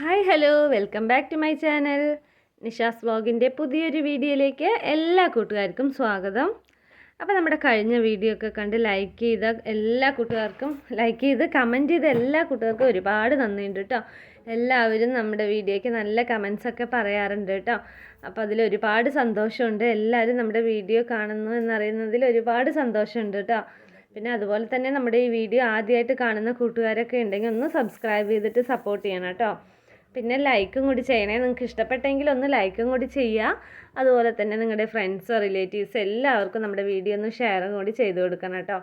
Hi hello. Welcome back to my channel. Nisha's വ്ലോഗിന്റെ പുതിയൊരു വീഡിയോയിലേക്ക് എല്ലാ കൂട്ടുകാർക്കും സ്വാഗതം. അപ്പോൾ നമ്മുടെ കഴിഞ്ഞ വീഡിയോ ഒക്കെ കണ്ട് ലൈക്ക് ചെയ്ത എല്ലാ കൂട്ടുകാർക്കും ലൈക്ക് ചെയ്ത് കമന്റ് ചെയ്ത എല്ലാ കൂട്ടുകാർക്കും ഒരുപാട് നന്ദിയുണ്ട് കേട്ടോ. എല്ലാവരും നമ്മുടെ വീഡിയോയ്ക്ക് നല്ല കമൻസൊക്കെ പറയാറുണ്ട് കേട്ടോ. അപ്പോൾ അതിൽ ഒരുപാട് സന്തോഷമുണ്ട്. എല്ലാവരും നമ്മുടെ വീഡിയോ കാണുന്നു എന്നറിയുന്നതിൽ ഒരുപാട് സന്തോഷമുണ്ട് കേട്ടോ. പിന്നെ അതുപോലെ തന്നെ നമ്മുടെ ഈ വീഡിയോ ആദ്യമായിട്ട് കാണുന്ന കൂട്ടുകാരൊക്കെ ഉണ്ടെങ്കിൽ ഒന്ന് സബ്സ്ക്രൈബ് ചെയ്തിട്ട് സപ്പോർട്ട് ചെയ്യണം കേട്ടോ. പിന്നെ ലൈക്കും കൂടി ചെയ്യണേ. നിങ്ങൾക്ക് ഇഷ്ടപ്പെട്ടെങ്കിൽ ഒന്ന് ലൈക്കും കൂടി ചെയ്യുക. അതുപോലെ തന്നെ നിങ്ങളുടെ ഫ്രണ്ട്സ് റിലേറ്റീവ്സ് എല്ലാവർക്കും നമ്മുടെ വീഡിയോ ഒന്ന് ഷെയറും കൂടി ചെയ്ത് കൊടുക്കണം കേട്ടോ.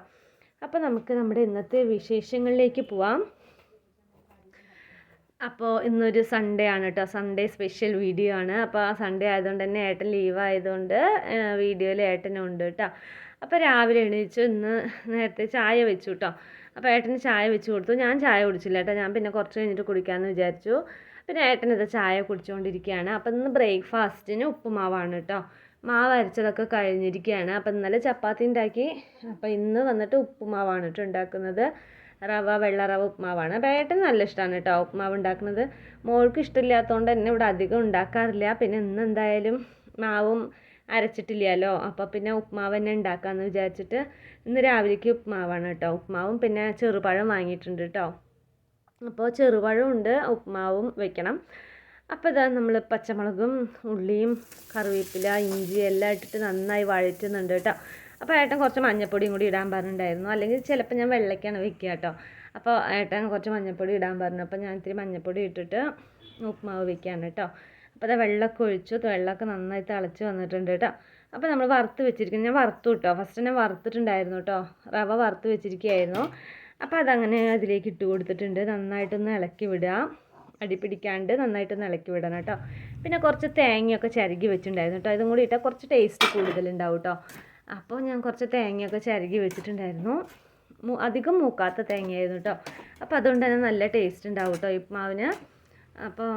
അപ്പോൾ നമുക്ക് നമ്മുടെ ഇന്നത്തെ വിശേഷങ്ങളിലേക്ക് പോവാം. അപ്പോൾ ഇന്നൊരു സൺഡേ ആണ് കേട്ടോ. സൺഡേ സ്പെഷ്യൽ വീഡിയോ ആണ്. അപ്പോൾ ആ സൺഡേ ആയതുകൊണ്ട് തന്നെ ഏട്ടൻ ലീവ് ആയതുകൊണ്ട് വീഡിയോയിൽ ഏട്ടനും ഉണ്ട് കേട്ടോ. അപ്പോൾ രാവിലെ എണീച്ചു ഇന്ന് നേരത്തെ ചായ വെച്ചു കേട്ടോ. അപ്പോൾ ഏട്ടന് ചായ വെച്ച് കൊടുത്തു. ഞാൻ ചായ കുടിച്ചില്ല കേട്ടോ. ഞാൻ പിന്നെ കുറച്ച് കഴിഞ്ഞിട്ട് കുടിക്കാമെന്ന് വിചാരിച്ചു. പിന്നെ ഏട്ടനത് ചായ കുടിച്ചുകൊണ്ടിരിക്കുകയാണ് അപ്പം ഇന്ന് ബ്രേക്ക്ഫാസ്റ്റിന് ഉപ്പുമാവാണ് കേട്ടോ മാവ് അരച്ചതൊക്കെ കഴിഞ്ഞിരിക്കുകയാണ് അപ്പം ഇന്നലെ ചപ്പാത്തി ഉണ്ടാക്കി. അപ്പം ഇന്ന് വന്നിട്ട് ഉപ്പുമാവാണ് കേട്ടോ ഉണ്ടാക്കുന്നത്. റവ വെള്ള റവ ഉപ്മാവാണ് ഏട്ടൻ നല്ല ഇഷ്ടമാണ് കേട്ടോ ഉപ്മാവ് ഉണ്ടാക്കുന്നത്. മോൾക്ക് ഇഷ്ടമില്ലാത്തതുകൊണ്ട് തന്നെ ഇവിടെ അധികം ഉണ്ടാക്കാറില്ല. പിന്നെ ഇന്ന് എന്തായാലും മാവും അരച്ചിട്ടില്ലല്ലോ. അപ്പോൾ പിന്നെ ഉപ്മാവ് തന്നെ ഉണ്ടാക്കാമെന്ന് വിചാരിച്ചിട്ട് ഇന്ന് രാവിലേക്ക് ഉപ്മാവാണ് കേട്ടോ ഉപ്മാവും പിന്നെ ചെറുപഴം വാങ്ങിയിട്ടുണ്ട് കേട്ടോ അപ്പോൾ ചെറുപഴമുണ്ട് ഉപ്മാവും വെക്കണം. അപ്പോൾ ഇതാ നമ്മൾ പച്ചമുളകും ഉള്ളിയും കറിവേപ്പില ഇഞ്ചി എല്ലാം ഇട്ടിട്ട് നന്നായി വഴറ്റുന്നുണ്ട് കേട്ടോ. അപ്പോൾ ഏട്ടൻ കുറച്ച് മഞ്ഞപ്പൊടിയും കൂടി ഇടാൻ പറഞ്ഞിട്ടുണ്ടായിരുന്നു. അല്ലെങ്കിൽ ചിലപ്പോൾ ഞാൻ വെള്ളയ്ക്കാണ് വെക്കുക കേട്ടോ. അപ്പോൾ ഏട്ടൻ കുറച്ച് മഞ്ഞപ്പൊടി ഇടാൻ പറഞ്ഞു. അപ്പോൾ ഞാൻ ഇത്തിരി മഞ്ഞപ്പൊടി ഇട്ടിട്ട് ഉപ്മാവ് വെക്കുകയാണ് കേട്ടോ. അപ്പോൾ അത് വെള്ളമൊക്കെ ഒഴിച്ചു. വെള്ളമൊക്കെ നന്നായി തിളച്ച് വന്നിട്ടുണ്ട് കേട്ടോ. അപ്പോൾ നമ്മൾ വറുത്ത് വെച്ചിരിക്കുന്നത് ഞാൻ വറുത്തു കേട്ടോ. ഫസ്റ്റ് തന്നെ വറുത്തിട്ടുണ്ടായിരുന്നു കേട്ടോ. റവ വറുത്ത് വെച്ചിരിക്കുകയായിരുന്നു. അപ്പോൾ അതങ്ങനെ അതിലേക്ക് ഇട്ട് കൊടുത്തിട്ടുണ്ട്. നന്നായിട്ടൊന്ന് ഇളക്കി വിടുക. അടി പിടിക്കാണ്ട് നന്നായിട്ടൊന്ന് ഇളക്കി വിടണം കേട്ടോ. പിന്നെ കുറച്ച് തേങ്ങയൊക്കെ ചിരകി വെച്ചിട്ടുണ്ടായിരുന്നു കേട്ടോ. ഇതും കൂടി ഇട്ടാൽ കുറച്ച് ടേസ്റ്റ് കൂടുതലുണ്ടാവും കേട്ടോ. അപ്പോൾ ഞാൻ കുറച്ച് തേങ്ങയൊക്കെ ചിരകി വെച്ചിട്ടുണ്ടായിരുന്നു. അധികം മൂക്കാത്ത തേങ്ങയായിരുന്നു കേട്ടോ. അപ്പോൾ അതുകൊണ്ട് തന്നെ നല്ല ടേസ്റ്റ് ഉണ്ടാവും കേട്ടോ ഉപ്മാവിന്. അപ്പോൾ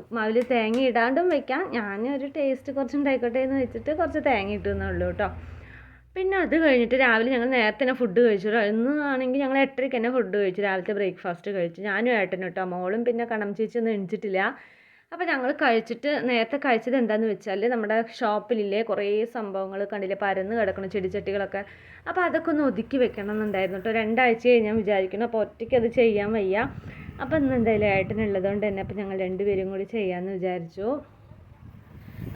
ഉപ്മാവിൽ തേങ്ങ ഇടാണ്ടും വയ്ക്കാം ഞാൻ ഒരു ടേസ്റ്റ് കുറച്ച് ഉണ്ടായിക്കോട്ടെ എന്ന് വെച്ചിട്ട് കുറച്ച് തേങ്ങ ഇട്ടുന്നുള്ളൂ കേട്ടോ. പിന്നെ അത് കഴിഞ്ഞിട്ട് രാവിലെ ഞങ്ങൾ നേരത്തെ തന്നെ ഫുഡ് കഴിച്ചു. ഇന്ന് ആണെങ്കിൽ ഞങ്ങൾ എട്ടരയ്ക്ക് തന്നെ ഫുഡ് കഴിച്ചു. രാവിലത്തെ ബ്രേക്ക്ഫാസ്റ്റ് കഴിച്ചു. ഞാനും ഏട്ടനും കേട്ടോ മോളും പിന്നെ കണം ചേച്ചി ഒന്നും എണിച്ചിട്ടില്ല. അപ്പോൾ ഞങ്ങൾ കഴിച്ചിട്ട് നേരത്തെ കഴിച്ചത് എന്താണെന്ന് വെച്ചാൽ നമ്മുടെ ഷോപ്പിലില്ലേ കുറേ സംഭവങ്ങൾ കണ്ടില്ലേ? പരന്ന് കിടക്കണം ചെടിച്ചട്ടികളൊക്കെ. അപ്പോൾ അതൊക്കെ ഒന്ന് ഒതുക്കി വെക്കണം എന്നുണ്ടായിരുന്നു കേട്ടോ രണ്ടാഴ്ച ഞാൻ വിചാരിക്കുന്നു. അപ്പോൾ ഒറ്റയ്ക്ക് അത് ചെയ്യാൻ വയ്യ. അപ്പോൾ ഇന്ന് എന്തായാലും ഏട്ടനുള്ളത് കൊണ്ട് തന്നെ അപ്പോൾ ഞങ്ങൾ രണ്ടുപേരും കൂടി ചെയ്യാമെന്ന് വിചാരിച്ചു.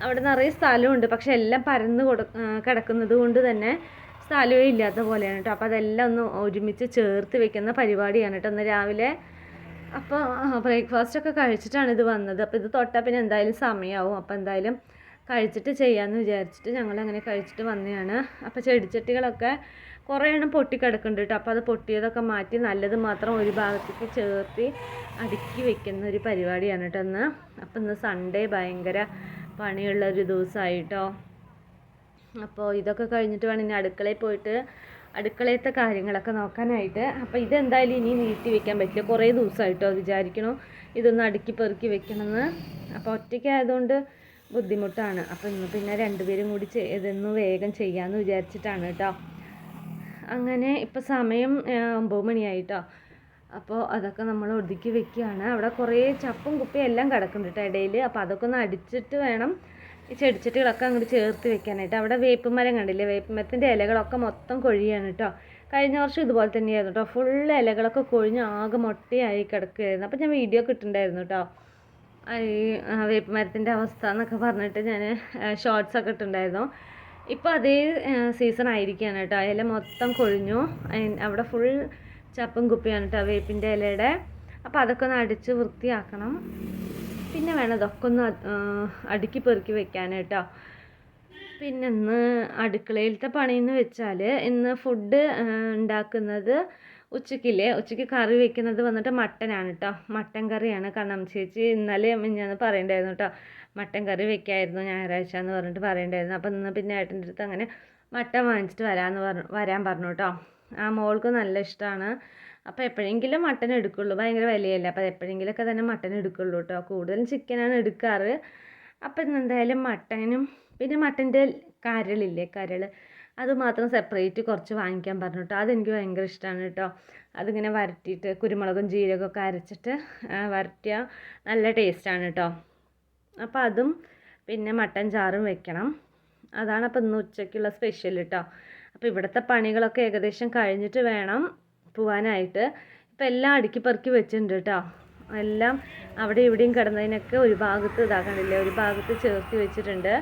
അവിടെ നിറയെ സ്ഥലമുണ്ട്. പക്ഷെ എല്ലാം പരന്ന് കൊടു കിടക്കുന്നത് കൊണ്ട് തന്നെ സ്ഥലമേ ഇല്ലാത്ത പോലെയാണ് കേട്ടോ. അപ്പോൾ അതെല്ലാം ഒന്ന് ഒരുമിച്ച് ചേർത്ത് വെക്കുന്ന പരിപാടിയാണ് കേട്ടോ ഇന്ന് രാവിലെ. അപ്പോൾ ബ്രേക്ക്ഫാസ്റ്റ് ഒക്കെ കഴിച്ചിട്ടാണ് ഇത് വന്നത്. അപ്പോൾ ഇത് തൊട്ടാൽ പിന്നെ എന്തായാലും സമയമാവും അപ്പോൾ എന്തായാലും കഴിച്ചിട്ട് ചെയ്യാമെന്ന് വിചാരിച്ചിട്ട് ഞങ്ങൾ അങ്ങനെ കഴിച്ചിട്ട് വന്നതാണ്. അപ്പോൾ ചെടിച്ചട്ടികളൊക്കെ കുറേ എണ്ണം പൊട്ടിക്കിടക്കുന്നുണ്ട് കേട്ടോ. അപ്പോൾ അത് പൊട്ടിയതൊക്കെ മാറ്റി നല്ലത് മാത്രം ഒരു ഭാഗത്തേക്ക് ചേർത്തി അടുക്കി വെക്കുന്ന ഒരു പരിപാടിയാണ് കേട്ടോ ഇന്ന്. അപ്പോൾ ഇന്ന് സൺഡേ ഭയങ്കര പണിയുള്ള ഒരു ദിവസമായിട്ടോ അപ്പോൾ ഇതൊക്കെ കഴിഞ്ഞിട്ട് വേണം ഇനി അടുക്കളയിൽ പോയിട്ട് അടുക്കളയത്തെ കാര്യങ്ങളൊക്കെ നോക്കാനായിട്ട്. അപ്പോൾ ഇതെന്തായാലും ഇനി നീട്ടി വെക്കാൻ പറ്റില്ല. കുറേ ദിവസമായിട്ടോ വിചാരിക്കണോ. ഇതൊന്ന് അടുക്കി പെറുക്കി വെക്കണമെന്ന് അപ്പോൾ ഒറ്റയ്ക്കായതുകൊണ്ട് ബുദ്ധിമുട്ടാണ്. അപ്പോൾ ഇന്ന് പിന്നെ രണ്ടുപേരും കൂടി ഇതൊന്ന് വേഗം ചെയ്യാമെന്ന് വിചാരിച്ചിട്ടാണ് കേട്ടോ. അങ്ങനെ ഇപ്പോൾ സമയം ഒമ്പത് മണിയായിട്ടോ. അപ്പോൾ അതൊക്കെ നമ്മൾ ഒതുക്കി വെക്കുകയാണ്. അവിടെ കുറേ ചപ്പും കുപ്പിയും എല്ലാം കിടക്കുന്നുണ്ട് കേട്ടോ ഇടയിൽ. അപ്പോൾ അതൊക്കെ ഒന്ന് അടിച്ചിട്ട് വേണം ഈ ചെടിച്ചട്ടികളൊക്കെ അങ്ങോട്ട് ചേർത്ത് വെക്കാനായിട്ട്. അവിടെ വേപ്പ് മരം കണ്ടില്ലേ? വേപ്പ് മരത്തിന്റെ ഇലകളൊക്കെ മൊത്തം കൊഴിയാണ് കേട്ടോ. കഴിഞ്ഞ വർഷം ഇതുപോലെ തന്നെയായിരുന്നു കേട്ടോ. ഫുൾ ഇലകളൊക്കെ കൊഴിഞ്ഞ് ആകെ മൊട്ടയായി കിടക്കുകയായിരുന്നു. അപ്പോൾ ഞാൻ വീഡിയോ കിട്ടുന്നുണ്ടായിരുന്നു കേട്ടോ. ഈ വേപ്പ് മരത്തിന്റെ അവസ്ഥ എന്നൊക്കെ പറഞ്ഞിട്ട് ഞാൻ ഷോർട്സ് ഒക്കെ ഇട്ടുണ്ടായിരുന്നു ഇപ്പോൾ അതേ സീസൺ ആയിരിക്കുകയാണ് കേട്ടോ. ഇല മൊത്തം കൊഴിഞ്ഞു. അവിടെ ഫുൾ ചപ്പും കുപ്പിയാണ് കേട്ടോ വേപ്പിന്റെ ഇലയുടെ. അപ്പോൾ അതൊക്കെ ഒന്ന് അടിച്ച് വൃത്തിയാക്കണം. പിന്നെ വേണം ഇതൊക്കെ ഒന്ന് അടുക്കി പെറുക്കി വെക്കാൻ കേട്ടോ. പിന്നെ ഇന്ന് അടുക്കളയിലത്തെ പണിയെന്ന് വെച്ചാൽ ഇന്ന് ഫുഡ് ഉണ്ടാക്കുന്നത് ഉച്ചയ്ക്കില്ലേ? ഉച്ചയ്ക്ക് കറി വെക്കുന്നത് വന്നിട്ട് മട്ടനാണ് കേട്ടോ. മട്ടൻ കറിയാണ്. കാരണം ചേച്ചി ഇന്നലെ ഞാൻ പറയണ്ടായിരുന്നു കേട്ടോ. മട്ടൻ കറി വെക്കായിരുന്നു ഞായറാഴ്ച എന്ന് പറഞ്ഞിട്ട് പറയണ്ടായിരുന്നു. അപ്പം ഇന്ന് പിന്നെ ഏട്ടന്റെ അടുത്ത് അങ്ങനെ മട്ടൻ വാങ്ങിച്ചിട്ട് വരാമെന്ന് പറഞ്ഞു വരാൻ പറഞ്ഞു കേട്ടോ. ആ മോൾക്ക് നല്ല ഇഷ്ടമാണ് അപ്പോൾ എപ്പോഴെങ്കിലും മട്ടൻ എടുക്കുള്ളൂ. ഭയങ്കര വിലയല്ലേ. അപ്പോൾ എപ്പോഴെങ്കിലുമൊക്കെ തന്നെ മട്ടൻ എടുക്കുള്ളൂ കേട്ടോ കൂടുതലും ചിക്കനാണ് എടുക്കാറ്. അപ്പം ഇന്ന് എന്തായാലും മട്ടനും പിന്നെ മട്ടന്റെ കരളില്ലേ? കരൾ. അത് മാത്രം സെപ്പറേറ്റ് കുറച്ച് വാങ്ങിക്കാൻ പറഞ്ഞു കേട്ടോ അതെനിക്ക് ഭയങ്കര ഇഷ്ടമാണ് കേട്ടോ അതിങ്ങനെ വരട്ടിയിട്ട് കുരുമുളകും ജീരകമൊക്കെ അരച്ചിട്ട് വരട്ടിയ നല്ല ടേസ്റ്റാണ് കേട്ടോ അപ്പോൾ അതും പിന്നെ മട്ടൻ ചാറും വെക്കണം. അതാണ് അപ്പോൾ ഇന്ന് ഉച്ചയ്ക്കുള്ള സ്പെഷ്യൽ കേട്ടോ അപ്പോൾ ഇവിടുത്തെ പണികളൊക്കെ ഏകദേശം കഴിഞ്ഞിട്ട് വേണം പോവാനായിട്ട്. ഇപ്പം എല്ലാം അടുക്കി പെറുക്കി വെച്ചിട്ടുണ്ട് കേട്ടോ എല്ലാം അവിടെ ഇവിടെയും കിടന്നതിനൊക്കെ ഒരു ഭാഗത്ത് ഇതാക്കണില്ലേ ഒരു ഭാഗത്ത് ചേർത്തി വെച്ചിട്ടുണ്ട്.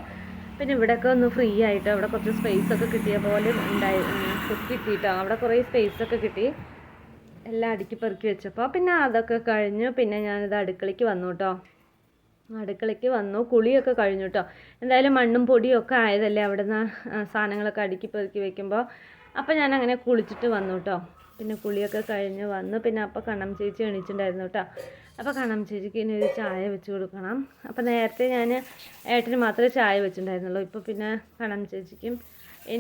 പിന്നെ ഇവിടെയൊക്കെ ഒന്ന് ഫ്രീ ആയിട്ട് അവിടെ കുറച്ച് സ്പേസ് ഒക്കെ കിട്ടിയ പോലെ ഉണ്ടായി കിട്ടിയിട്ടോ അവിടെ കുറേ സ്പേസ് ഒക്കെ കിട്ടി. എല്ലാം അടുക്കി പെറുക്കി വെച്ചപ്പോൾ പിന്നെ അതൊക്കെ കഴിഞ്ഞു. പിന്നെ ഞാനിത് അടുക്കളയ്ക്ക് വന്നു കേട്ടോ അടുക്കളയ്ക്ക് വന്നു. കുളിയൊക്കെ കഴിഞ്ഞു കേട്ടോ എന്തായാലും മണ്ണും പൊടിയും ഒക്കെ ആയതല്ലേ അവിടെ നിന്ന് സാധനങ്ങളൊക്കെ അടുക്കി പെറുക്കി വെക്കുമ്പോൾ അപ്പോൾ ഞാൻ അങ്ങനെ കുളിച്ചിട്ട് വന്നു കേട്ടോ പിന്നെ കുളിയൊക്കെ കഴിഞ്ഞ് വന്നു. പിന്നെ അപ്പോൾ കണ്ണം ചേച്ചി എണീച്ചിട്ടുണ്ടായിരുന്നു കേട്ടോ അപ്പോൾ കണ്ണം ചേച്ചിക്ക് ഇനി ഒരു ചായ വെച്ച് കൊടുക്കണം. അപ്പോൾ നേരത്തെ ഞാൻ ഏട്ടന് മാത്രമേ ചായ വെച്ചിട്ടുണ്ടായിരുന്നുള്ളൂ. ഇപ്പോൾ പിന്നെ കണ്ണം ചേച്ചിക്കും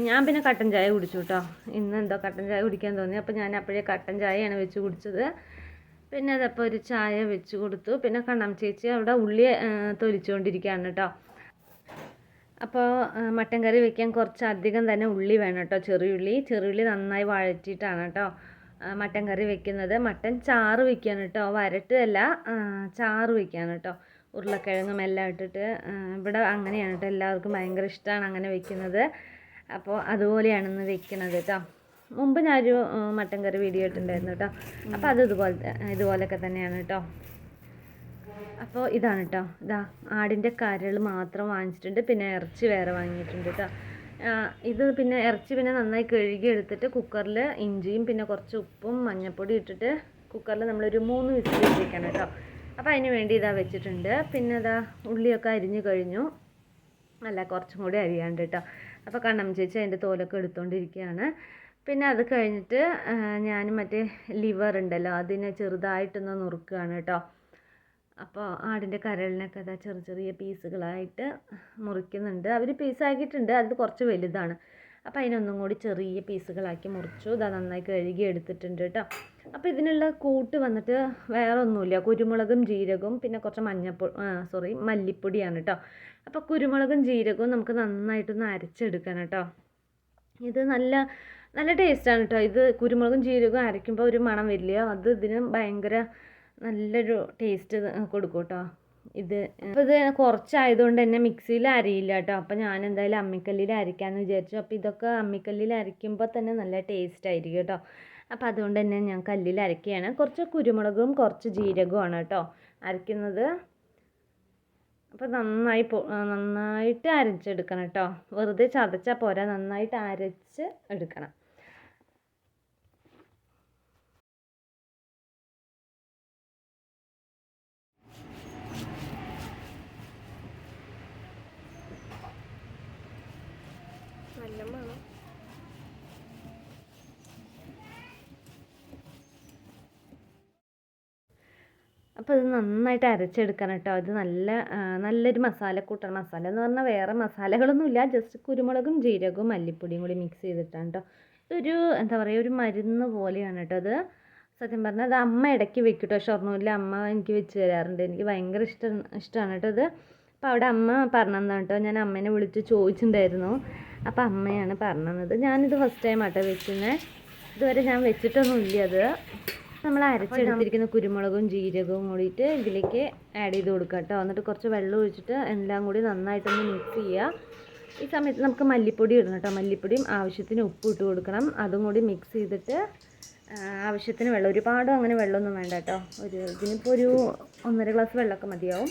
ഞാൻ പിന്നെ കട്ടൻ ചായ കുടിച്ചു കേട്ടോ ഇന്ന് എന്തോ കട്ടൻ ചായ കുടിക്കാൻ തോന്നി. അപ്പോൾ ഞാൻ അപ്പോഴേ കട്ടൻ ചായയാണ് വെച്ച് കുടിച്ചത്. പിന്നെ അതപ്പോൾ ഒരു ചായ വെച്ച് കൊടുത്തു. പിന്നെ കണ്ണം ചേച്ചി അവിടെ ഉള്ളി തൊലിച്ചുകൊണ്ടിരിക്കുകയാണ് കേട്ടോ അപ്പോൾ മട്ടൻ കറി വെക്കാൻ കുറച്ച് അധികം തന്നെ ഉള്ളി വേണം കേട്ടോ ചെറിയുള്ളി ചെറിയുള്ളി നന്നായി വഴറ്റിയിട്ടാണ് കേട്ടോ മട്ടൻ കറി വെക്കുന്നത്. മട്ടൻ ചാറ് വെക്കുകയാണ് കേട്ടോ വരട്ടല്ല ചാറ് വെക്കുകയാണ് കേട്ടോ ഉരുളക്കിഴങ്ങും എല്ലാം ഇട്ടിട്ട് ഇവിടെ അങ്ങനെയാണ് കേട്ടോ എല്ലാവർക്കും ഭയങ്കര ഇഷ്ടമാണ് അങ്ങനെ വെക്കുന്നത്. അപ്പോൾ അതുപോലെയാണ് ഇന്ന് വെക്കുന്നത് കേട്ടോ മുമ്പ് ഞാനൊരു മട്ടൻ കറി വീഡിയോ ഇട്ടിട്ടുണ്ടായിരുന്നു കേട്ടോ. അപ്പോൾ അത് ഇതുപോലത്തെ ഇതുപോലൊക്കെ തന്നെയാണ് കേട്ടോ. അപ്പോൾ ഇതാണ് കേട്ടോ. ഇതാ ആടിന്റെ കരൾ മാത്രം വാങ്ങിച്ചിട്ടുണ്ട്. പിന്നെ ഇറച്ചി വേറെ വാങ്ങിയിട്ടുണ്ട് കേട്ടോ. ഇത് പിന്നെ ഇറച്ചി പിന്നെ നന്നായി കഴുകി എടുത്തിട്ട് കുക്കറിൽ ഇഞ്ചിയും പിന്നെ കുറച്ച് ഉപ്പും മഞ്ഞൾപ്പൊടി ഇട്ടിട്ട് കുക്കറിൽ നമ്മളൊരു മൂന്ന് വിസിൽ വെച്ചിരിക്കണം കേട്ടോ. അപ്പോൾ അതിന് വേണ്ടി ഇതാ വെച്ചിട്ടുണ്ട്. പിന്നെ ഇതാ ഉള്ളിയൊക്കെ അരിഞ്ഞു കഴിഞ്ഞു. അല്ല കുറച്ചും കൂടി അരിയാണ്ട് കേട്ടോ. അപ്പോൾ കണ്ണം ചേച്ചി അതിന്റെ തോലൊക്കെ എടുത്തുകൊണ്ടിരിക്കുകയാണ് പിന്നെ അത് കഴിഞ്ഞിട്ട് ഞാൻ മറ്റേ ലിവർ ഉണ്ടല്ലോ അതിനെ ചെറുതായിട്ടൊന്ന് നുറുക്കുകയാണ് കേട്ടോ. അപ്പോൾ ആടിന്റെ കരളിനൊക്കെ അതാ ചെറിയ ചെറിയ പീസുകളായിട്ട് മുറിക്കുന്നുണ്ട്. അവർ പീസാക്കിയിട്ടുണ്ട് അത് കുറച്ച് വലുതാണ്. അപ്പോൾ അതിനൊന്നും കൂടി ചെറിയ പീസുകളാക്കി മുറിച്ചു. ഇതാ നന്നായി കഴുകി എടുത്തിട്ടുണ്ട് കേട്ടോ. അപ്പോൾ ഇതിനുള്ള കൂട്ട് വന്നിട്ട് വേറെ ഒന്നുമില്ല കുരുമുളകും ജീരകവും പിന്നെ കുറച്ച് മഞ്ഞപ്പൊടി സോറി മല്ലിപ്പൊടിയാണ് കേട്ടോ. അപ്പോൾ കുരുമുളകും ജീരകവും നമുക്ക് നന്നായിട്ടൊന്ന് അരച്ചെടുക്കണം കേട്ടോ. ഇത് നല്ല നല്ല ടേസ്റ്റാണ് കേട്ടോ ഇത് കുരുമുളകും ജീരകവും അരയ്ക്കുമ്പോൾ ഒരു മണം വരില്ല. അത് ഇതിന് ഭയങ്കര നല്ലൊരു ടേസ്റ്റ് കൊടുക്കും കേട്ടോ ഇത് അപ്പോൾ ഇത് കുറച്ചായതുകൊണ്ട് തന്നെ മിക്സിയിൽ അരിയില്ല കേട്ടോ അപ്പോൾ ഞാൻ എന്തായാലും അമ്മിക്കല്ലിൽ അരയ്ക്കാമെന്ന് വിചാരിച്ചു. അപ്പോൾ ഇതൊക്കെ അമ്മിക്കല്ലിൽ അരയ്ക്കുമ്പോൾ തന്നെ നല്ല ടേസ്റ്റ് ആയിരിക്കും കേട്ടോ അപ്പോൾ അതുകൊണ്ട് തന്നെ ഞാൻ കല്ലിൽ അരയ്ക്കുകയാണ് കുറച്ച് കുരുമുളകും കുറച്ച് ജീരകവുമാണ് കേട്ടോ അരയ്ക്കുന്നത്. അപ്പോൾ നന്നായി പൊ നന്നായിട്ട് അരച്ചെടുക്കണം കേട്ടോ വെറുതെ ചതച്ചാൽ പോരാ. നന്നായിട്ട് അരച്ച് എടുക്കണം. അപ്പോൾ ഇത് നന്നായിട്ട് അരച്ചെടുക്കണം കേട്ടോ ഇത് നല്ല നല്ലൊരു മസാലക്കൂട്ടാണ് മസാല എന്ന് പറഞ്ഞാൽ വേറെ മസാലകളൊന്നുമില്ല ജസ്റ്റ് കുരുമുളകും ജീരകവും മല്ലിപ്പൊടിയും കൂടി മിക്സ് ചെയ്തിട്ടാണ് കേട്ടോ ഇതൊരു എന്താ പറയുക ഒരു മരുന്ന് പോലെയാണ് കേട്ടോ അത് സത്യം പറഞ്ഞാൽ അത് അമ്മ ഇടയ്ക്ക് വെക്കും കേട്ടോ ഷൊർണൂരിൽ അമ്മ എനിക്ക് വെച്ച് തരാറുണ്ട്. എനിക്ക് ഭയങ്കര ഇഷ്ടം ഇഷ്ടമാണ് കേട്ടോ ഇത്. അപ്പോൾ അവിടെ അമ്മ പറഞ്ഞതാണ് കേട്ടോ ഞാൻ അമ്മേനെ വിളിച്ച് ചോദിച്ചിട്ടുണ്ടായിരുന്നു അപ്പോൾ അമ്മയാണ് പറഞ്ഞത് ഞാനിത് ഫസ്റ്റ് ടൈം ആട്ടോ വെക്കുന്നത് ഇതുവരെ ഞാൻ വെച്ചിട്ടൊന്നുമില്ല അത് നമ്മൾ അരച്ചെടുത്തിരിക്കുന്ന കുരുമുളകും ജീരകവും കൂടിയിട്ട് ഇതിലേക്ക് ആഡ് ചെയ്ത് കൊടുക്കുക കേട്ടോ. എന്നിട്ട് കുറച്ച് വെള്ളം ഒഴിച്ചിട്ട് എല്ലാം കൂടി നന്നായിട്ടൊന്ന് മിക്സ് ചെയ്യുക ഈ സമയത്ത് നമുക്ക് മല്ലിപ്പൊടി ഇടണം കേട്ടോ. മല്ലിപ്പൊടിയും ആവശ്യത്തിന് ഉപ്പ് ഇട്ട് കൊടുക്കണം. അതും കൂടി മിക്സ് ചെയ്തിട്ട് ആവശ്യത്തിന് വെള്ളം. ഒരുപാട് അങ്ങനെ വെള്ളമൊന്നും വേണ്ട കേട്ടോ. ഒരു ഇതിനിപ്പോൾ ഒരു ഒന്നര ഗ്ലാസ് വെള്ളമൊക്കെ മതിയാവും.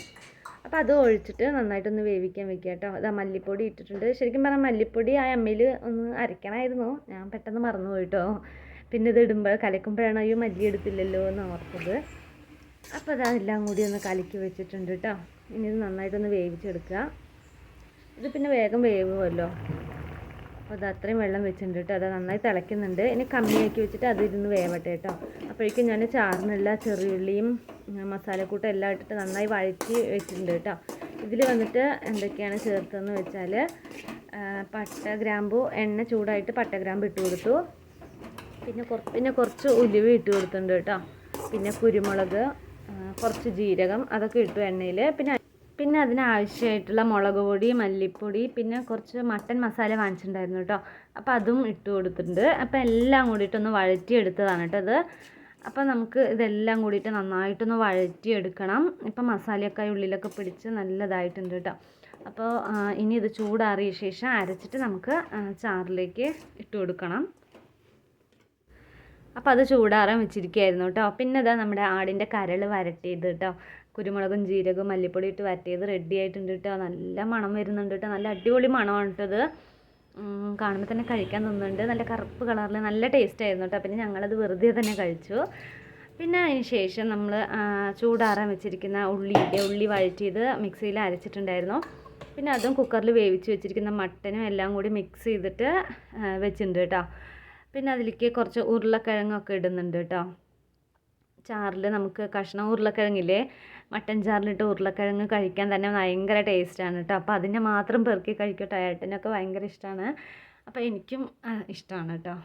അപ്പോൾ അത് ഒഴിച്ചിട്ട് നന്നായിട്ടൊന്ന് വേവിക്കാൻ വെക്കുക കേട്ടോ. അതാ മല്ലിപ്പൊടി ഇട്ടിട്ടുണ്ട്. ശരിക്കും പറഞ്ഞാൽ മല്ലിപ്പൊടി ആ അമ്മയിൽ ഒന്ന് അരയ്ക്കണമായിരുന്നു. ഞാൻ പെട്ടെന്ന് മറന്നുപോയി കേട്ടോ. പിന്നെ ഇത് ഇടുമ്പോൾ കലക്കുമ്പോഴാണ് അയ്യോ മല്ലി എടുത്തില്ലല്ലോ എന്ന് ഓർത്തത്. അപ്പോൾ അതെല്ലാം കൂടി ഒന്ന് കലക്കി വെച്ചിട്ടുണ്ട് കേട്ടോ ഇനി ഇത് നന്നായിട്ടൊന്ന് വേവിച്ചെടുക്കുക. ഇത് പിന്നെ വേഗം വേവുമല്ലോ. അപ്പോൾ അത് അത്രയും വെള്ളം വെച്ചിട്ടുണ്ട് കേട്ടോ അത് നന്നായി തിളയ്ക്കുന്നുണ്ട്. ഇനി കമ്മിയാക്കി വെച്ചിട്ട് അതിരുന്ന് വേവട്ടെ കേട്ടോ അപ്പോഴേക്കും ഞാൻ ചാറിനുള്ള ചെറിയുള്ളിയും മസാലക്കൂട്ടും എല്ലാം ഇട്ടിട്ട് നന്നായി വഴറ്റി വെച്ചിട്ടുണ്ട് കേട്ടോ ഇതിൽ വന്നിട്ട് എന്തൊക്കെയാണ് ചേർത്തതെന്ന് വെച്ചാൽ പട്ട ഗ്രാമ്പു എണ്ണ ചൂടായിട്ട് പട്ട ഗ്രാമ്പ് ഇട്ട് കൊടുത്തു. പിന്നെ കുറച്ച് പിന്നെ കുറച്ച് ഉലുവ ഇട്ട് കൊടുത്തിട്ടുണ്ട് കേട്ടോ. പിന്നെ കുരുമുളക് കുറച്ച് ജീരകം അതൊക്കെ ഇട്ടു എണ്ണയിൽ പിന്നെ പിന്നെ അതിനാവശ്യമായിട്ടുള്ള മുളക് പൊടി മല്ലിപ്പൊടി പിന്നെ കുറച്ച് മട്ടൻ മസാല വാങ്ങിച്ചിട്ടുണ്ടായിരുന്നു കേട്ടോ. അപ്പോൾ അതും ഇട്ട് കൊടുത്തിട്ടുണ്ട്. അപ്പോൾ എല്ലാം കൂടിയിട്ടൊന്ന് വഴറ്റിയെടുത്തതാണ് കേട്ടോ അത് അപ്പോൾ നമുക്ക് ഇതെല്ലാം കൂടിയിട്ട് നന്നായിട്ടൊന്ന് വഴറ്റിയെടുക്കണം. ഇപ്പം മസാലയൊക്കെ ഉള്ളിലൊക്കെ പിടിച്ച് നല്ലതായിട്ടുണ്ട് കേട്ടോ. അപ്പോൾ ഇനി ഇത് ചൂടാറിയ ശേഷം അരച്ചിട്ട് നമുക്ക് ചാറിലേക്ക് ഇട്ട് കൊടുക്കണം. അപ്പോൾ അത് ചൂടാറാൻ വെച്ചിരിക്കുകയായിരുന്നു കേട്ടോ. പിന്നെ ഇതാ നമ്മുടെ ആടിന്റെ കരൾ വരട്ടിയത് കേട്ടോ. കുരുമുളകും ജീരകവും മല്ലിപ്പൊടി ഇട്ട് വരട്ടിയത് റെഡി ആയിട്ടുണ്ട് കേട്ടോ. നല്ല മണം വരുന്നുണ്ട് കേട്ടോ. നല്ല അടിപൊളി മണമാണ് കേട്ടത് കാണുമ്പോൾ തന്നെ കഴിക്കാൻ തോന്നുന്നുണ്ട്. നല്ല കറുപ്പ് കളറിൽ നല്ല ടേസ്റ്റ് ആയിരുന്നു കേട്ടോ. പിന്നെ ഞങ്ങളത് വെറുതെ തന്നെ കഴിച്ചു. പിന്നെ അതിന് ശേഷം നമ്മൾ ചൂടാറാൻ വെച്ചിരിക്കുന്ന ഉള്ളിയുടെ ഉള്ളി വഴറ്റിയത് മിക്സിയിൽ അരച്ചിട്ടുണ്ടായിരുന്നു. പിന്നെ അതും കുക്കറിൽ വേവിച്ച് വെച്ചിരിക്കുന്ന മട്ടനും എല്ലാം കൂടി മിക്സ് ചെയ്തിട്ട് വെച്ചിട്ടുണ്ട് കേട്ടോ. പിന്നെ അതിലേക്ക് കുറച്ച് ഉരുളക്കിഴങ്ങൊക്കെ ഇടുന്നുണ്ട് കേട്ടോ. ചാറിൽ നമുക്ക് കഷ്ണം ഉരുളക്കിഴങ്ങില്ലേ? മട്ടൻ ചാറിലിട്ട് ഉരുളക്കിഴങ്ങ് കഴിക്കാൻ തന്നെ ഭയങ്കര ടേസ്റ്റാണ് കേട്ടോ. അപ്പോൾ അതിനെ മാത്രം പെറുക്കി കഴിക്കട്ടെ ഏട്ടനൊക്കെ ഭയങ്കര ഇഷ്ടമാണ് അപ്പോൾ എനിക്കും ഇഷ്ടമാണ് കേട്ടോ.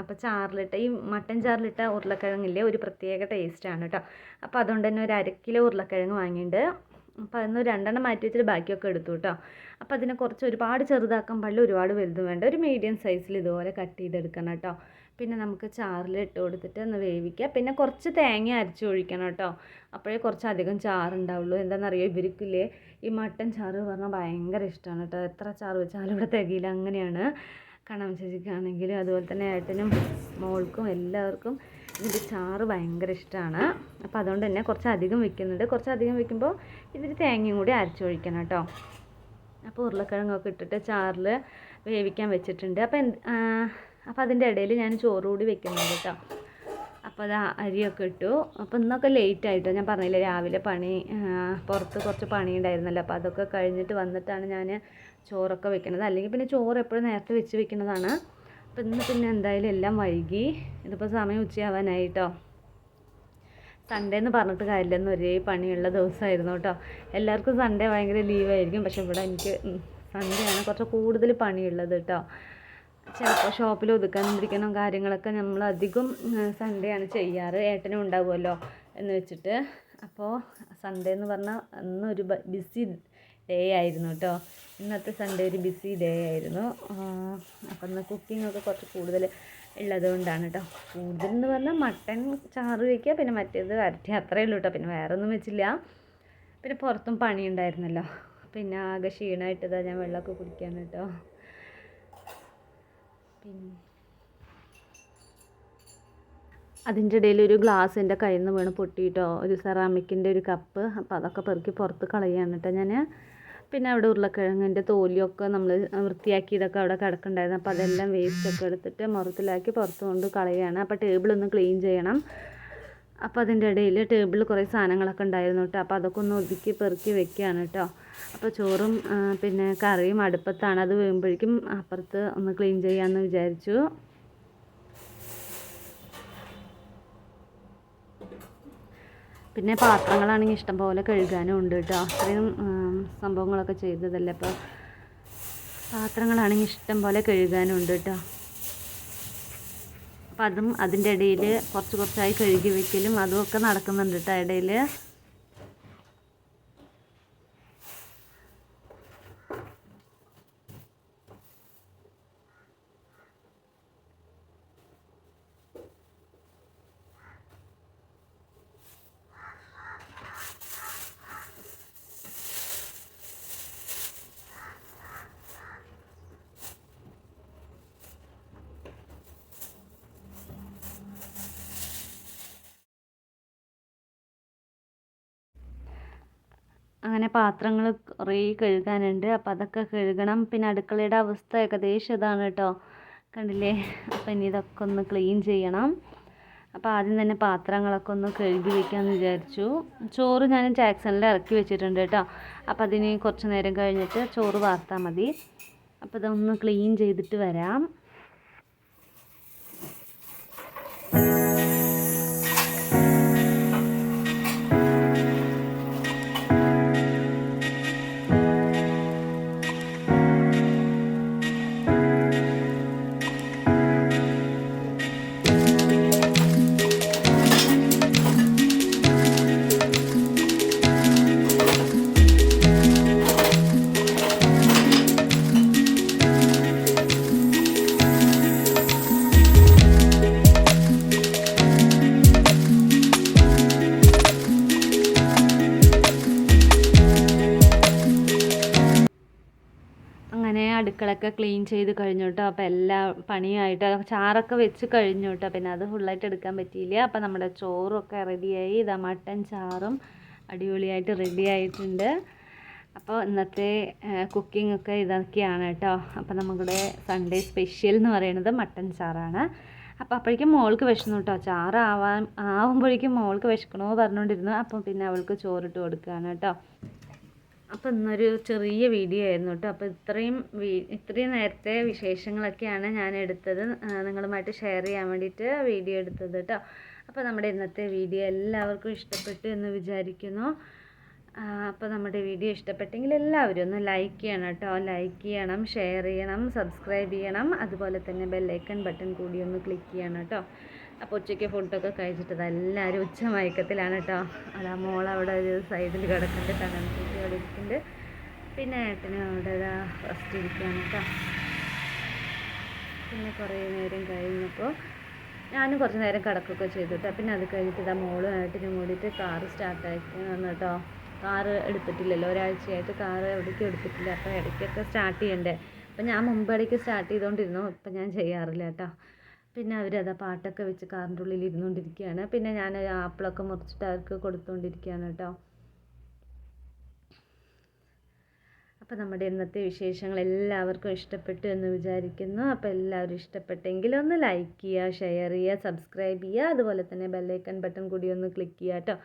അപ്പോൾ ചാറിലിട്ട ഈ മട്ടൻ ചാറിലിട്ട ഉരുളക്കിഴങ്ങില്ലേ? ഒരു പ്രത്യേക ടേസ്റ്റാണ് കേട്ടോ. അപ്പോൾ അതുകൊണ്ട് തന്നെ ഒരു അര കിലോ ഉരുളക്കിഴങ്ങ് വാങ്ങിയിട്ടുണ്ട്. അപ്പോൾ അതിന് രണ്ടെണ്ണം മാറ്റി വെച്ചിട്ട് ബാക്കിയൊക്കെ എടുത്തു കേട്ടോ അപ്പോൾ അതിനെ കുറച്ച് ഒരുപാട് ചെറുതാക്കാൻ പാടില്ല ഒരുപാട് വലുതും വേണ്ട. ഒരു മീഡിയം സൈസിൽ ഇതുപോലെ കട്ട് ചെയ്തെടുക്കണം കേട്ടോ പിന്നെ നമുക്ക് ചാറിൽ ഇട്ട് കൊടുത്തിട്ട് ഒന്ന് വേവിക്കുക. പിന്നെ കുറച്ച് തേങ്ങ അരച്ച് ഒഴിക്കണം കേട്ടോ അപ്പോഴേ കുറച്ച് അധികം ചാറുണ്ടാവുള്ളൂ. എന്താണെന്നറിയോ ഇവർക്കില്ലേ? ഈ മട്ടൻ ചാറ് പറഞ്ഞാൽ ഭയങ്കര ഇഷ്ടമാണ് കേട്ടോ എത്ര ചാറ് വെച്ചാലും ഇവിടെ തികയില്ല. അങ്ങനെയാണ്. കണം ചേച്ചിക്കാണെങ്കിലും അതുപോലെ തന്നെ ഏട്ടനും മോൾക്കും എല്ലാവർക്കും ഇതിന്റെ ചാറ് ഭയങ്കര ഇഷ്ടമാണ് അപ്പോൾ അതുകൊണ്ട് തന്നെ കുറച്ച് അധികം വെക്കുന്നുണ്ട്. കുറച്ച് അധികം വെക്കുമ്പോൾ ഇതിൽ തേങ്ങയും കൂടി അരച്ചൊഴിക്കണം കേട്ടോ. അപ്പോൾ ഉരുളക്കിഴങ്ങൊക്കെ ഇട്ടിട്ട് ചാറിൽ വേവിക്കാൻ വെച്ചിട്ടുണ്ട്. അപ്പോൾ എന്ത് അപ്പോൾ അതിന്റെ ഇടയിൽ ഞാൻ ചോറ് കൂടി വെക്കുന്നുണ്ട് കേട്ടോ. അപ്പോൾ അത് അരിയൊക്കെ ഇട്ടു. അപ്പോൾ ഇന്നൊക്കെ ലേറ്റ് ആയിട്ടോ. ഞാൻ പറഞ്ഞില്ലേ രാവിലെ പണി പുറത്ത് കുറച്ച് പണി ഉണ്ടായിരുന്നല്ലോ. അപ്പോൾ അതൊക്കെ കഴിഞ്ഞിട്ട് വന്നിട്ടാണ് ഞാൻ ചോറൊക്കെ വെക്കുന്നത്. അല്ലെങ്കിൽ പിന്നെ ചോറ് എപ്പോഴും നേരത്തെ വെച്ച് വെക്കുന്നതാണ്. അപ്പോൾ ഇന്ന് പിന്നെ എന്തായാലും എല്ലാം വൈകി. ഇതിപ്പോൾ സമയം ഉച്ചയാവാനായി കേട്ടോ സൺഡേ എന്ന് പറഞ്ഞിട്ട് കാര്യമില്ലെന്ന് ഒരേ പണിയുള്ള ദിവസമായിരുന്നു കേട്ടോ. എല്ലാവർക്കും സൺഡേ ഭയങ്കര ലീവായിരിക്കും പക്ഷെ ഇവിടെ എനിക്ക് സൺഡേ ആണ് കുറച്ച് കൂടുതൽ പണിയുള്ളത് കേട്ടോ. ചിലപ്പോൾ ഷോപ്പിൽ ഒതുക്കാനിരിക്കണം കാര്യങ്ങളൊക്കെ നമ്മൾ അധികം സൺഡേ ആണ് ചെയ്യാറ്. ഏട്ടനും ഉണ്ടാവുമല്ലോ എന്ന് വെച്ചിട്ട്. അപ്പോൾ സൺഡേ എന്ന് പറഞ്ഞാൽ അന്നൊരു ബിസി ഡേ ആയിരുന്നു കേട്ടോ ഇന്നത്തെ സൺഡേ ഒരു ബിസി ഡേ ആയിരുന്നു. അപ്പം ഇന്ന് കുക്കിംഗ് ഒക്കെ കുറച്ച് കൂടുതൽ ഉള്ളത് കൊണ്ടാണ് കേട്ടോ കൂടുതൽ എന്ന് പറഞ്ഞാൽ മട്ടൻ ചാറ് വയ്ക്കുക പിന്നെ മറ്റേത് വരട്ടി അത്രയേ ഉള്ളൂ കേട്ടോ പിന്നെ വേറെ ഒന്നും വെച്ചില്ല. പിന്നെ പുറത്തും പണി ഉണ്ടായിരുന്നല്ലോ പിന്നെ ആകെ ക്ഷീണമായിട്ടതാണ് ഞാൻ വെള്ളമൊക്കെ കുടിക്കാൻ കേട്ടോ പിന്നെ അതിന്റെ ഇടയിൽ ഒരു ഗ്ലാസ് എന്റെ കയ്യിൽ നിന്ന് വീണ് പൊട്ടിയിട്ടോ ഒരു സെറാമിക്കിന്റെ ഒരു കപ്പ് അപ്പോൾ അതൊക്കെ പെറുക്കി പുറത്ത് കളയാണ് കേട്ടോ ഞാൻ പിന്നെ അവിടെ ഉരുളക്കിഴങ്ങിന്റെ തോലിയൊക്കെ നമ്മൾ വൃത്തിയാക്കിയതൊക്കെ അവിടെ കിടക്കുന്നുണ്ടായിരുന്നു. അപ്പോൾ അതെല്ലാം വേസ്റ്റൊക്കെ എടുത്തിട്ട് മുറത്തിലാക്കി പുറത്ത് കൊണ്ട് കളയുകയാണ്. അപ്പോൾ ടേബിൾ ഒന്ന് ക്ലീൻ ചെയ്യണം. അപ്പോൾ അതിന്റെ ഇടയിൽ ടേബിളിൽ കുറേ സാധനങ്ങളൊക്കെ ഉണ്ടായിരുന്നു കേട്ടോ. അപ്പോൾ അതൊക്കെ ഒന്ന് ഒതുക്കി പെറുക്കി വെക്കുകയാണ് കേട്ടോ. അപ്പോൾ ചോറും പിന്നെ കറിയും അടുപ്പത്താണ്. അത് വീഴുമ്പോഴേക്കും അപ്പുറത്ത് ഒന്ന് ക്ലീൻ ചെയ്യാമെന്ന് വിചാരിച്ചു. പിന്നെ പാത്രങ്ങളാണെങ്കിൽ ഇഷ്ടം പോലെ കഴുകാനും ഉണ്ട് കേട്ടോ. അത്രയും സംഭവങ്ങളൊക്കെ ചെയ്തതല്ലേ? അപ്പോൾ പാത്രങ്ങളാണെങ്കിൽ ഇഷ്ടം പോലെ കഴുകാനുണ്ട് കേട്ടോ അപ്പം അതും അതിന്റെ ഇടയിൽ കുറച്ച് കുറച്ചായി കഴുകി വെക്കലും അതും ഒക്കെ നടക്കുന്നുണ്ട് കേട്ടോ ഇടയിൽ. അങ്ങനെ പാത്രങ്ങൾ കുറേ കഴുകാനുണ്ട്. അപ്പോൾ അതൊക്കെ കഴുകണം. പിന്നെ അടുക്കളയുടെ അവസ്ഥ ഏകദേശം ഇതാണ് കേട്ടോ കണ്ടില്ലേ? അപ്പോൾ ഇനി ഇതൊക്കെ ഒന്ന് ക്ലീൻ ചെയ്യണം. അപ്പോൾ ആദ്യം തന്നെ പാത്രങ്ങളൊക്കെ ഒന്ന് കഴുകി വെക്കാമെന്ന് വിചാരിച്ചു. ചോറ് ഞാൻ ജാക്സണിൽ ഇറക്കി വെച്ചിട്ടുണ്ട് കേട്ടോ അപ്പോൾ അതിന് കുറച്ച് നേരം കഴിഞ്ഞിട്ട് ചോറ് വാർത്താൽ മതി. അപ്പോൾ ഇതൊന്ന് ക്ലീൻ ചെയ്തിട്ട് വരാം. അടുക്കളൊക്കെ ക്ലീൻ ചെയ്ത് കഴിഞ്ഞു കേട്ടോ അപ്പോൾ എല്ലാ പണിയായിട്ട് ചാറൊക്കെ വെച്ച് കഴിഞ്ഞു കേട്ടോ പിന്നെ അത് ഫുള്ളായിട്ട് എടുക്കാൻ പറ്റിയില്ല. അപ്പോൾ നമ്മുടെ ചോറൊക്കെ റെഡിയായി ഇതാ മട്ടൻ ചാറും അടിപൊളിയായിട്ട് റെഡി ആയിട്ടുണ്ട്. അപ്പോൾ ഇന്നത്തെ കുക്കിംഗ് ഒക്കെ ഇതൊക്കെയാണ് കേട്ടോ. അപ്പോൾ നമ്മുടെ സൺഡേ സ്പെഷ്യൽ എന്ന് പറയുന്നത് മട്ടൻ ചാറാണ്. അപ്പോൾ അപ്പോഴേക്കും മോൾക്ക് വിശന്നു കേട്ടോ. ചാറാവാൻ ആവുമ്പോഴേക്കും മോൾക്ക് വിശക്കണോ പറഞ്ഞുകൊണ്ടിരുന്നു. അപ്പം പിന്നെ അവൾക്ക് ചോറിട്ട് കൊടുക്കുകയാണ് കേട്ടോ. അപ്പോൾ ഇന്നൊരു ചെറിയ വീഡിയോ ആയിരുന്നു കേട്ടോ. അപ്പോൾ ഇത്രയും ഇത്രയും നേരത്തെ വിശേഷങ്ങളൊക്കെയാണ് ഞാൻ എടുത്തത്. നിങ്ങളുമായിട്ട് ഷെയർ ചെയ്യാൻ വേണ്ടിയിട്ട് വീഡിയോ എടുത്തത് കേട്ടോ. അപ്പോൾ നമ്മുടെ ഇന്നത്തെ വീഡിയോ എല്ലാവർക്കും ഇഷ്ടപ്പെട്ടു എന്ന് വിചാരിക്കുന്നു. അപ്പോൾ നമ്മുടെ വീഡിയോ ഇഷ്ടപ്പെട്ടെങ്കിൽ എല്ലാവരും ഒന്ന് ലൈക്ക് ചെയ്യണം കേട്ടോ. ലൈക്ക് ചെയ്യണം ഷെയർ ചെയ്യണം സബ്സ്ക്രൈബ് ചെയ്യണം. അതുപോലെ തന്നെ ബെല്ലൈക്കൺ ബട്ടൺ കൂടി ഒന്ന് ക്ലിക്ക് ചെയ്യണം കേട്ടോ. അപ്പോൾ ഉച്ചയ്ക്ക് ഫുഡൊക്കെ കഴിച്ചിട്ട് എല്ലാവരും ഉച്ച മയക്കത്തിലാണ് കേട്ടോ. അതാ മോൾ അവിടെ ഒരു സൈഡിൽ കിടക്കുന്നുണ്ട്. കണ്ണൻകുട്ടി അവിടെ ഇരിക്കുന്നുണ്ട്. പിന്നെ ഏട്ടനും അവിടെ ഫസ്റ്റ് ഇരിക്കുകയാണ് കേട്ടോ. പിന്നെ കുറേ നേരം കഴിഞ്ഞപ്പോൾ ഞാനും കുറച്ച് നേരം കിടക്കുകയൊക്കെ ചെയ്തു കേട്ടോ. പിന്നെ അത് കഴിഞ്ഞിട്ട് ഇതാ മോളും ഏട്ടനും കൂടിയിട്ട് കാറ് സ്റ്റാർട്ടായിട്ട് വന്നു കേട്ടോ. കാറ് എടുത്തിട്ടില്ലല്ലോ. ഒരാഴ്ചയായിട്ട് കാറ് എവിടേക്കും എടുത്തിട്ടില്ല. അപ്പോൾ ഇടയ്ക്കൊക്കെ സ്റ്റാർട്ട് ചെയ്യണ്ടേ. അപ്പം ഞാൻ മുമ്പ് ഇടയ്ക്ക് സ്റ്റാർട്ട് ചെയ്തുകൊണ്ടിരുന്നു ഇപ്പം ഞാൻ ചെയ്യാറില്ല കേട്ടോ. പിന്നെ അവരതാ പാട്ടൊക്കെ വെച്ച് കാറിന്റെ ഉള്ളിൽ ഇരുന്നുകൊണ്ടിരിക്കുകയാണ്. പിന്നെ ഞാൻ ആപ്പിളൊക്കെ മുറിച്ചിട്ട് അവർക്ക് കൊടുത്തുകൊണ്ടിരിക്കുകയാണ് കേട്ടോ. അപ്പോൾ നമ്മുടെ ഇന്നത്തെ വിശേഷങ്ങൾ എല്ലാവർക്കും ഇഷ്ടപ്പെട്ടു എന്ന് വിചാരിക്കുന്നു. അപ്പോൾ എല്ലാവരും ഇഷ്ടപ്പെട്ടെങ്കിൽ ഒന്ന് ലൈക്ക് ചെയ്യുക ഷെയർ ചെയ്യുക സബ്സ്ക്രൈബ് ചെയ്യുക. അതുപോലെ തന്നെ ബെല്ലൈക്കൺ ബട്ടൺ കൂടി ഒന്ന് ക്ലിക്ക് ചെയ്യുക കേട്ടോ.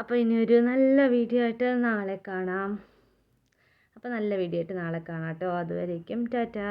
അപ്പോൾ ഇനി ഒരു നല്ല വീഡിയോ ആയിട്ട് നാളെ കാണാം. അപ്പോൾ നല്ല വീഡിയോ ആയിട്ട് നാളെ കാണാം കേട്ടോ. അതുവരേക്കും ടാറ്റാ.